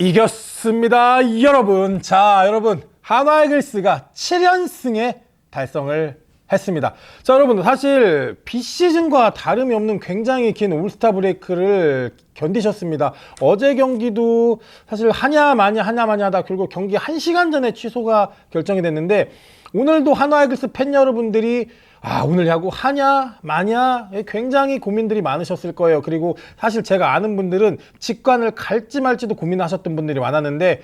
이겼습니다, 여러분. 자, 여러분. 한화이글스가 7연승에 달성을 했습니다. 자, 여러분. 사실 비시즌과 다름이 없는 굉장히 긴 올스타 브레이크를 견디셨습니다. 어제 경기도 사실 하냐 마냐 하냐 마냐 하다 결국 경기 1시간 전에 취소가 결정이 됐는데 오늘도 한화이글스 팬 여러분들이 아, 오늘 야구 하냐, 마냐, 예, 굉장히 고민들이 많으셨을 거예요. 그리고 사실 제가 아는 분들은 직관을 갈지 말지도 고민하셨던 분들이 많았는데,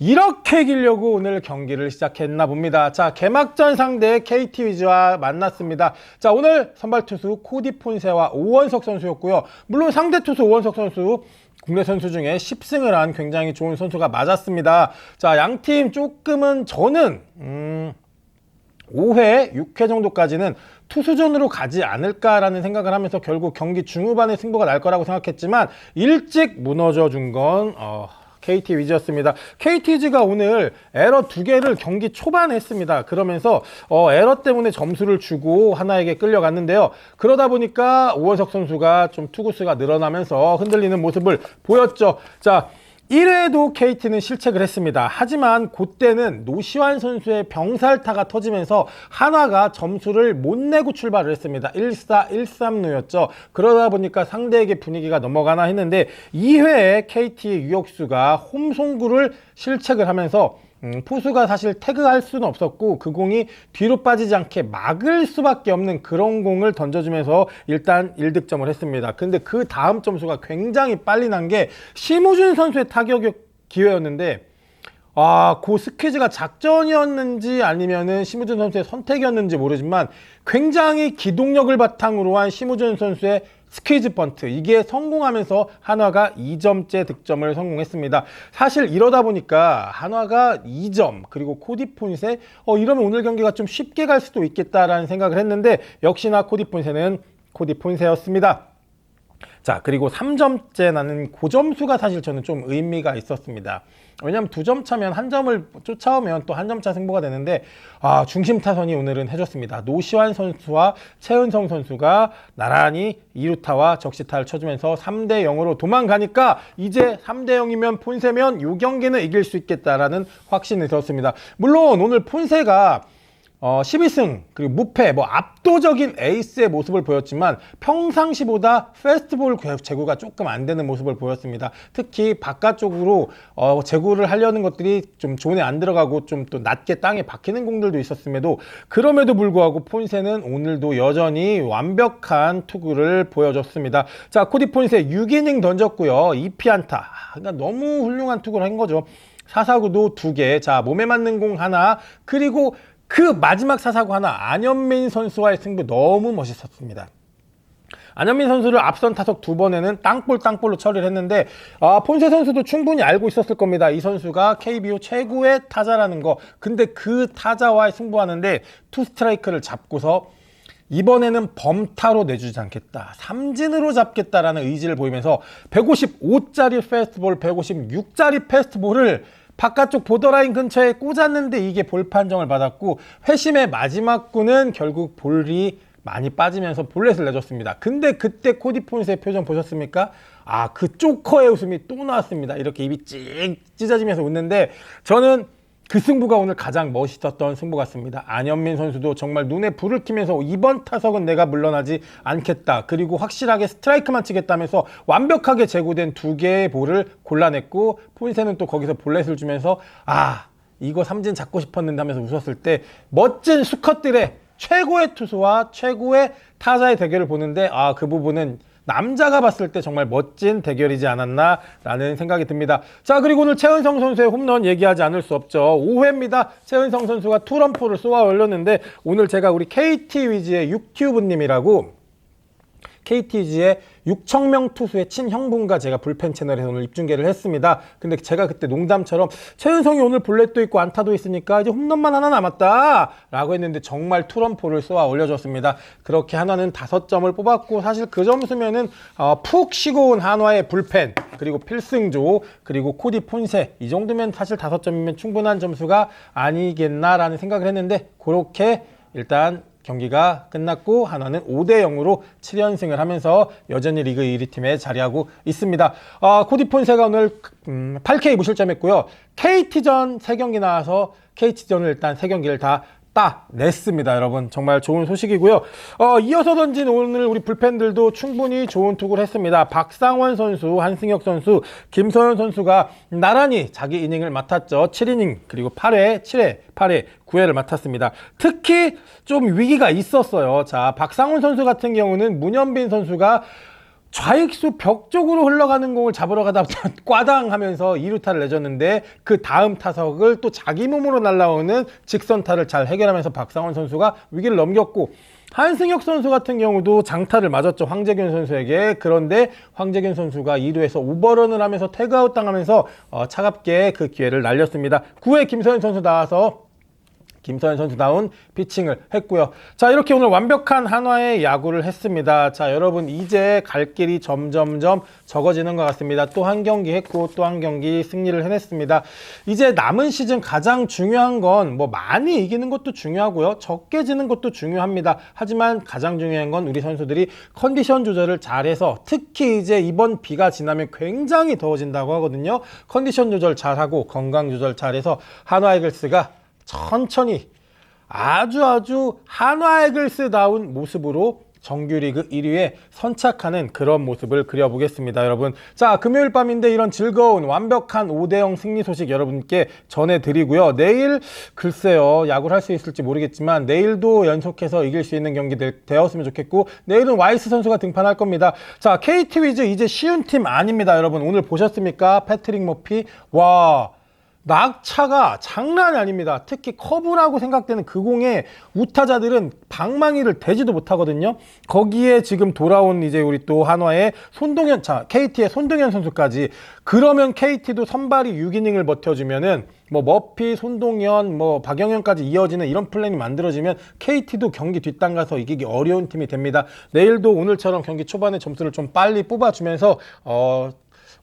이렇게 이기려고 오늘 경기를 시작했나 봅니다. 자, 개막전 상대 KT 위즈와 만났습니다. 자, 오늘 선발 투수 코디 폰세와 오원석 선수였고요. 물론 상대 투수 오원석 선수 국내 선수 중에 10승을 한 굉장히 좋은 선수가 맞았습니다. 자, 양 팀 조금은 저는 음 5회, 6회 정도까지는 투수전으로 가지 않을까라는 생각을 하면서 결국 경기 중후반에 승부가 날 거라고 생각했지만 일찍 무너져 준건 어, KT 위즈였습니다. KT 위즈가 오늘 에러 두 개를 경기 초반에 했습니다. 그러면서 어, 에러 때문에 점수를 주고 하나에게 끌려갔는데요. 그러다 보니까 오원석 선수가 좀 투구수가 늘어나면서 흔들리는 모습을 보였죠. 자, 1회에도 KT는 실책을 했습니다. 하지만 그때는 노시환 선수의 병살타가 터지면서 한화가 점수를 못 내고 출발을 했습니다. 1-4, 1-3루였죠. 그러다 보니까 상대에게 분위기가 넘어가나 했는데 2회에 KT의 유격수가 홈송구를 실책을 하면서 음, 포수가 사실 태그할 수는 없었고 그 공이 뒤로 빠지지 않게 막을 수밖에 없는 그런 공을 던져주면서 일단 1득점을 했습니다. 근데 그 다음 점수가 굉장히 빨리 난 게 심우준 선수의 타격 기회였는데 아, 그 스퀴즈가 작전이었는지 아니면은 심우준 선수의 선택이었는지 모르지만 굉장히 기동력을 바탕으로 한 심우준 선수의 스퀴즈 번트 이게 성공하면서 한화가 2점째 득점을 성공했습니다. 사실 이러다 보니까 한화가 2점 그리고 코디폰세 어 이러면 오늘 경기가 좀 쉽게 갈 수도 있겠다라는 생각을 했는데 역시나 코디폰세는 코디폰세였습니다. 자, 그리고 3점째 나는 고점수가 사실 저는 좀 의미가 있었습니다. 왜냐하면 두점 차면 한 점을 쫓아오면 또 한 점 차 승부가 되는데 아, 중심 타선이 오늘은 해줬습니다. 노시환 선수와 최은성 선수가 나란히 2루타와 적시타를 쳐주면서 3대 0으로 도망가니까 이제 3대 0이면 폰세면 이 경기는 이길 수 있겠다라는 확신이 들었습니다. 물론 오늘 폰세가 어, 12승 그리고 무패 뭐 압도적인 에이스의 모습을 보였지만 평상시보다 페스티벌 제구가 조금 안 되는 모습을 보였습니다. 특히 바깥쪽으로 어, 제구를 하려는 것들이 좀 존에 안 들어가고 좀 또 낮게 땅에 박히는 공들도 있었음에도 그럼에도 불구하고 폰세는 오늘도 여전히 완벽한 투구를 보여줬습니다. 자 코디 폰세 6이닝 던졌고요. 2피안타 그러니까 너무 훌륭한 투구를 한 거죠. 사사구도 두 개, 자 몸에 맞는 공 하나, 그리고 그 마지막 사사구 하나 안현민 선수와의 승부 너무 멋있었습니다. 안현민 선수를 앞선 타석 두 번에는 땅볼 땅볼로 처리를 했는데 아, 폰세 선수도 충분히 알고 있었을 겁니다. 이 선수가 KBO 최고의 타자라는 거. 근데 그 타자와의 승부하는데 투 스트라이크를 잡고서 이번에는 범타로 내주지 않겠다. 삼진으로 잡겠다라는 의지를 보이면서 155짜리 페스트볼, 156짜리 페스트볼을 바깥쪽 보더라인 근처에 꽂았는데 이게 볼 판정을 받았고 회심의 마지막 구는 결국 볼이 많이 빠지면서 볼넷을 내줬습니다. 근데 그때 코디 폰스의 표정 보셨습니까? 아, 그 조커의 웃음이 또 나왔습니다. 이렇게 입이 찡 찢어지면서 웃는데 저는 그 승부가 오늘 가장 멋있었던 승부 같습니다. 안현민 선수도 정말 눈에 불을 켜면서 이번 타석은 내가 물러나지 않겠다. 그리고 확실하게 스트라이크만 치겠다면서 완벽하게 제고된 두 개의 볼을 골라냈고 폰세는 또 거기서 볼넷을 주면서 아 이거 삼진 잡고 싶었는데 하면서 웃었을 때 멋진 수컷들의 최고의 투수와 최고의 타자의 대결을 보는데 아 그 부분은 남자가 봤을 때 정말 멋진 대결이지 않았나라는 생각이 듭니다. 자, 그리고 오늘 최은성 선수의 홈런 얘기하지 않을 수 없죠. 5회입니다. 최은성 선수가 투런포를 쏘아 올렸는데 오늘 제가 우리 KT 위즈의 육튜브님이라고 KTG의 6천 명 투수의 친형분과 제가 불펜 채널에서 오늘 입중계를 했습니다. 근데 제가 그때 농담처럼 최은성이 오늘 볼넷도 있고 안타도 있으니까 이제 홈런만 하나 남았다 라고 했는데 정말 투런포를 쏘아 올려줬습니다. 그렇게 하나는 다섯 점을 뽑았고 사실 그 점수면은 어, 푹 쉬고 온 한화의 불펜 그리고 필승조 그리고 코디 폰세 이 정도면 사실 다섯 점이면 충분한 점수가 아니겠나라는 생각을 했는데 그렇게 일단 경기가 끝났고 한화는 5대 0으로 7연승을 하면서 여전히 리그 1위 팀에 자리하고 있습니다. 아, 코디 폰세가 오늘 음, 8K 무실점했고요. KT전 3경기 나와서 KT전을 일단 3경기를 다 따냈습니다, 여러분. 정말 좋은 소식이고요. 어, 이어서 던진 오늘 우리 불펜들도 충분히 좋은 투구를 했습니다. 박상원 선수, 한승혁 선수, 김서현 선수가 나란히 자기 이닝을 맡았죠. 7이닝, 그리고 8회, 7회, 8회, 9회를 맡았습니다. 특히 좀 위기가 있었어요. 자, 박상원 선수 같은 경우는 문현빈 선수가 좌익수 벽 쪽으로 흘러가는 공을 잡으러 가다 꽈당 하면서 2루타를 내줬는데 그 다음 타석을 또 자기 몸으로 날라오는 직선타를 잘 해결하면서 박상원 선수가 위기를 넘겼고 한승혁 선수 같은 경우도 장타를 맞았죠 황재균 선수에게. 그런데 황재균 선수가 2루에서 오버런을 하면서 태그아웃 당하면서 어, 차갑게 그 기회를 날렸습니다. 9회 김서현 선수 나와서 김서현 선수다운 피칭을 했고요. 자, 이렇게 오늘 완벽한 한화의 야구를 했습니다. 자, 여러분 이제 갈 길이 점점점 적어지는 것 같습니다. 또 한 경기 했고 또 한 경기 승리를 해냈습니다. 이제 남은 시즌 가장 중요한 건 뭐 많이 이기는 것도 중요하고요. 적게 지는 것도 중요합니다. 하지만 가장 중요한 건 우리 선수들이 컨디션 조절을 잘해서 특히 이제 이번 비가 지나면 굉장히 더워진다고 하거든요. 컨디션 조절 잘하고 건강 조절 잘해서 한화 이글스가 천천히 아주 아주 한화에글스다운 모습으로 정규리그 1위에 선착하는 그런 모습을 그려보겠습니다, 여러분. 자, 금요일 밤인데 이런 즐거운 완벽한 5대0 승리 소식 여러분께 전해드리고요. 내일 글쎄요, 야구를 할 수 있을지 모르겠지만 내일도 연속해서 이길 수 있는 경기 되, 되었으면 좋겠고 내일은 와이스 선수가 등판할 겁니다. 자, KT 위즈 이제 쉬운 팀 아닙니다, 여러분. 오늘 보셨습니까? 패트릭 머피. 와. 낙차가 장난이 아닙니다. 특히 커브라고 생각되는 그 공에 우타자들은 방망이를 대지도 못하거든요. 거기에 지금 돌아온 이제 우리 또 한화의 손동현, 자, KT의 손동현 선수까지 그러면 KT도 선발이 6이닝을 버텨주면은 뭐 머피, 손동현, 뭐 박영현까지 이어지는 이런 플랜이 만들어지면 KT도 경기 뒷땅 가서 이기기 어려운 팀이 됩니다. 내일도 오늘처럼 경기 초반에 점수를 좀 빨리 뽑아주면서 어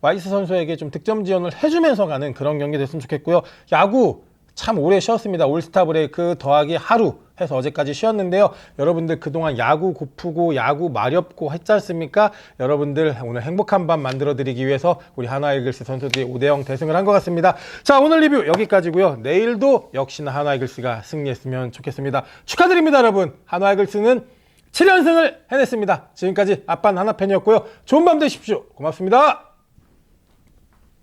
와이스 선수에게 좀 득점 지원을 해주면서 가는 그런 경기 됐으면 좋겠고요. 야구 참 오래 쉬었습니다. 올스타 브레이크 더하기 하루 해서 어제까지 쉬었는데요. 여러분들 그동안 야구 고프고 야구 마렵고 했지 않습니까? 여러분들 오늘 행복한 밤 만들어 드리기 위해서 우리 하나 이글스 선수들이 5대0 대승을 한 것 같습니다. 자, 오늘 리뷰 여기까지고요. 내일도 역시나 하나 이글스가 승리했으면 좋겠습니다. 축하드립니다, 여러분. 하나 이글스는 7연승을 해냈습니다. 지금까지 아빠 하나 팬이었고요. 좋은 밤 되십시오. 고맙습니다.